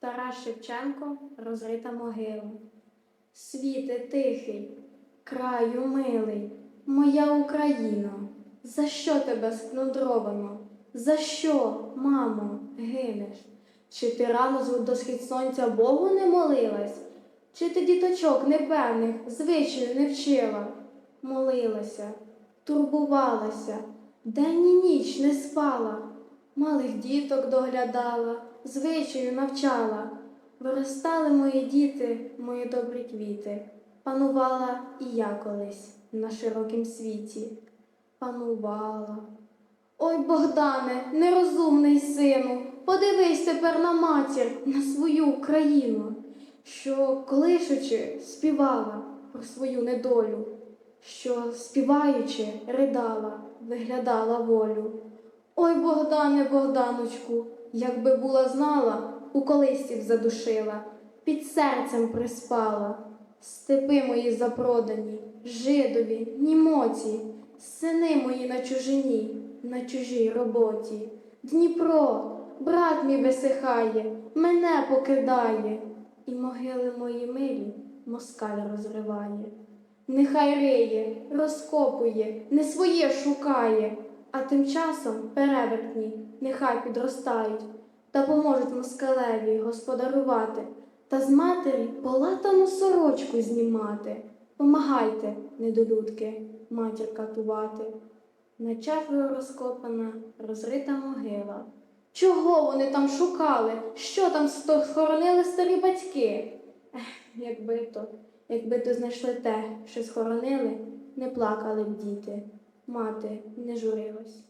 Тарас Шевченко розрита могила. Світе тихий, краю милий, моя Україно, за що тебе сплюндровано? За що, мамо, гинеш? Чи ти рано до схід сонця Богу не молилась? Чи ти діточок непевних звичаю не вчила? Молилася, турбувалася, день і ніч не спала, малих діток доглядала, звичаю навчала. Виростали мої діти, мої добрі квіти. Панувала і я колись на широкім світі. Панувала. Ой, Богдане, нерозумний сину, подивись тепер на матір, на свою Україну, що, колишучи, співала про свою недолю, що, співаючи, ридала, виглядала волю. Ой, Богдане, Богданочку, якби була знала, у колисці б задушила, під серцем приспала. Степи мої запродані, жидові, німоці, сини мої на чужині, на чужій роботі. Дніпро, брат мій висихає, мене покидає, і могили мої милі москаль розриває. Нехай риє, розкопує, не своє шукає, а тим часом перевертні нехай підростають та поможуть москалеві господарувати та з матері полатану сорочку знімати. Помагайте, недолюдки, матір катувати. На четверо розкопана, розрита могила. Чого вони там шукали? Що там схоронили старі батьки? Ех, якби то, якби то знайшли те, що схоронили, не плакали б діти, мати не журилась.